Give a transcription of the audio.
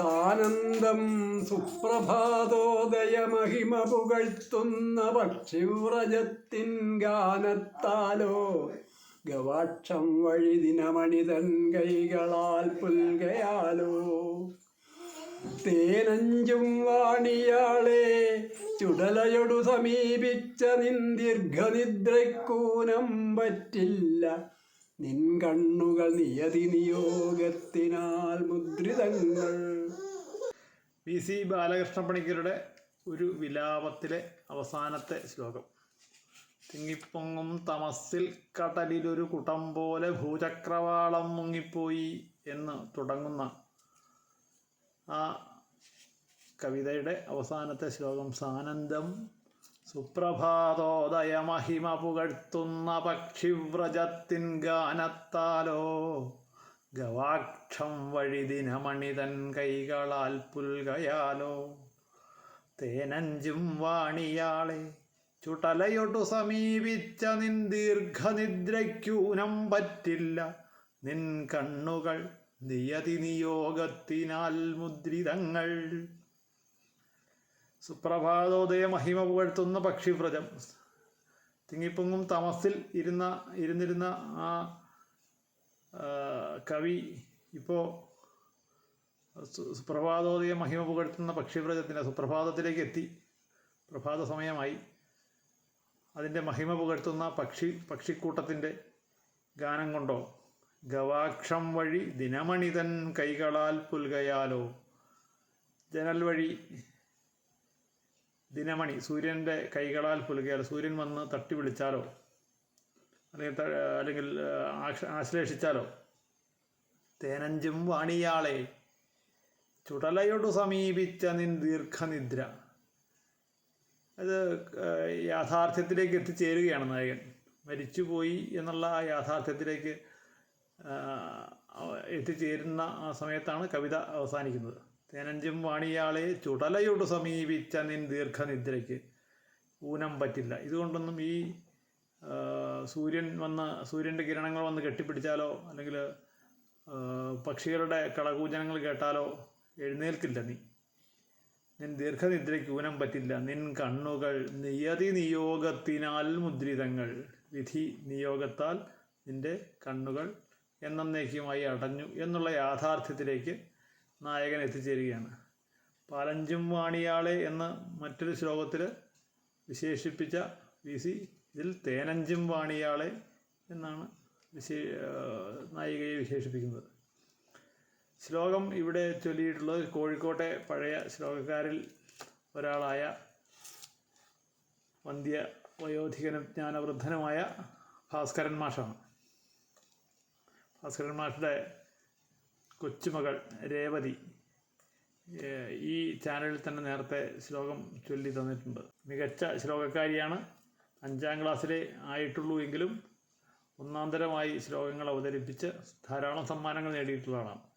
സാനന്ദം സുപ്രഭാതോദയമഹിമ പുകഴ്ത്തുന്ന പക്ഷിവ്രജത്തിൻ ഗാനത്താലോ ഗവാക്ഷം വഴി ദിനമണിതൻ കൈകളാൽ പുൽകയാലോ. തേനഞ്ചും വാണിയാളെ ചുടലയൊടു സമീപിച്ച നിന്ദീർഘനിദ്രക്കൂനം പറ്റില്ല. നിൻ കണ്ണുകൾ നിയതി നിയോഗത്തിനാൽ മുദ്രിതങ്ങൾ. P C. ബാലകൃഷ്ണ പണിക്കരുടെ ഒരു വിലാപത്തിലെ അവസാനത്തെ ശ്ലോകം. തിങ്ങിപ്പൊങ്ങും തമസിൽ കടലിലൊരു കുടം പോലെ ഭൂചക്രവാളം മുങ്ങിപ്പോയി എന്ന് തുടങ്ങുന്ന ആ കവിതയുടെ അവസാനത്തെ ശ്ലോകം സാനന്ദം സുപ്രഭാതോദയമഹിമ പുകഴ്ത്തുന്ന പക്ഷിവ്രജത്തിൻ ഗാനത്താലോ ഗവാക്ഷം വഴി ദിനമണിതൻ കൈകളാൽ പുൽകയാലോ. തേനഞ്ചും വാണിയാളെ ചുടലയൊട്ടു സമീപിച്ച നിൻ ദീർഘനിദ്രയ്ക്കൂനം പറ്റില്ല. നിൻ കണ്ണുകൾ നിയതി നിയോഗത്തിനാൽ മുദ്രിതങ്ങൾ സുപ്രഭാതോദയ മഹിമ പുകഴ്ത്തുന്ന പക്ഷിവ്രജം. തിങ്ങിപ്പൊങ്ങും തമസിൽ ഇരുന്ന ഇരുന്നിരുന്ന ആ കവി ഇപ്പോൾ സുപ്രഭാതോദയ മഹിമ പുകഴ്ത്തുന്ന പക്ഷിവ്രജത്തിന്റെ സുപ്രഭാതത്തിലേക്ക് എത്തി. പ്രഭാത സമയമായി. അതിന്റെ മഹിമ പുകഴ്ത്തുന്ന പക്ഷി പക്ഷിക്കൂട്ടത്തിന്റെ ഗാനം കൊണ്ടോ? ഗവാക്ഷം വഴി ദിനമണിതൻ കൈകളാൽ പുൽകയാലോ? ജനൽ വഴി ദിനമണി. സൂര്യന്റെ കൈകളാൽ പുലുകിയാൽ സൂര്യൻ വന്ന് തട്ടി വിളിച്ചാലോ? അല്ലെങ്കിൽ അല്ലെങ്കിൽ ആശ ആശ്ലേഷിച്ചാലോ? തേനഞ്ചും വാണിയാളെ ചുടലയോട് സമീപിച്ച നിൻ ദീർഘനിദ്ര. അത് യാഥാർത്ഥ്യത്തിലേക്ക് എത്തിച്ചേരുകയാണ് നായകൻ. മരിച്ചുപോയി എന്നുള്ള ആ യാഥാർത്ഥ്യത്തിലേക്ക് എത്തിച്ചേരുന്ന ആ സമയത്താണ് കവിത അവസാനിക്കുന്നത്. തേനഞ്ചും വാണിയാളെ ചുടലയോട് സമീപിച്ച നിൻ ദീർഘനിദ്രയ്ക്ക് ഊനം പറ്റില്ല. ഇതുകൊണ്ടൊന്നും ഈ സൂര്യൻ വന്ന് സൂര്യന്റെ കിരണങ്ങൾ വന്ന് കെട്ടിപ്പിടിച്ചാലോ അല്ലെങ്കിൽ പക്ഷികളുടെ കളകൂജനങ്ങൾ കേട്ടാലോ എഴുന്നേൽക്കില്ല നീ. നിൻ ദീർഘനിദ്രയ്ക്ക് ഊനം പറ്റില്ല. നിൻ കണ്ണുകൾ നിയതി നിയോഗത്തിനാൽ മുദ്രിതങ്ങൾ. വിധി നിയോഗത്താൽ നിന്റെ കണ്ണുകൾ എന്നേക്കുമായി അടഞ്ഞു എന്നുള്ള യാഥാർത്ഥ്യത്തിലേക്ക് നായകൻ എത്തിച്ചേരുകയാണ്. പാലഞ്ചും വാണിയാളെ എന്ന മറ്റൊരു ശ്ലോകത്തിൽ വിശേഷിപ്പിച്ച വി സി ഇതിൽ തേനഞ്ചും വാണിയാളെ എന്നാണ് വിശേ നായികയെ വിശേഷിപ്പിക്കുന്നത്. ശ്ലോകം ഇവിടെ ചൊല്ലിയിട്ടുള്ളത് കോഴിക്കോട്ടെ പഴയ ശ്ലോകക്കാരിൽ ഒരാളായ വന്ധ്യ വയോധികനും ജ്ഞാനവൃദ്ധനുമായ ഭാസ്കരൻ മാഷാണ്. ഭാസ്കരൻ മാഷുടെ കൊച്ചുമകൾ രേവതി ഈ ചാനലിൽ തന്നെ നേരത്തെ ശ്ലോകം ചൊല്ലി തന്നിട്ടുണ്ട്. മികച്ച ശ്ലോകക്കാരിയാണ്. അഞ്ചാം ക്ലാസ്സിലേ ആയിട്ടുള്ളൂ എങ്കിലും ഒന്നാന്തരമായി ശ്ലോകങ്ങൾ അവതരിപ്പിച്ച് ധാരാളം സമ്മാനങ്ങൾ നേടിയിട്ടുള്ളതാണ്.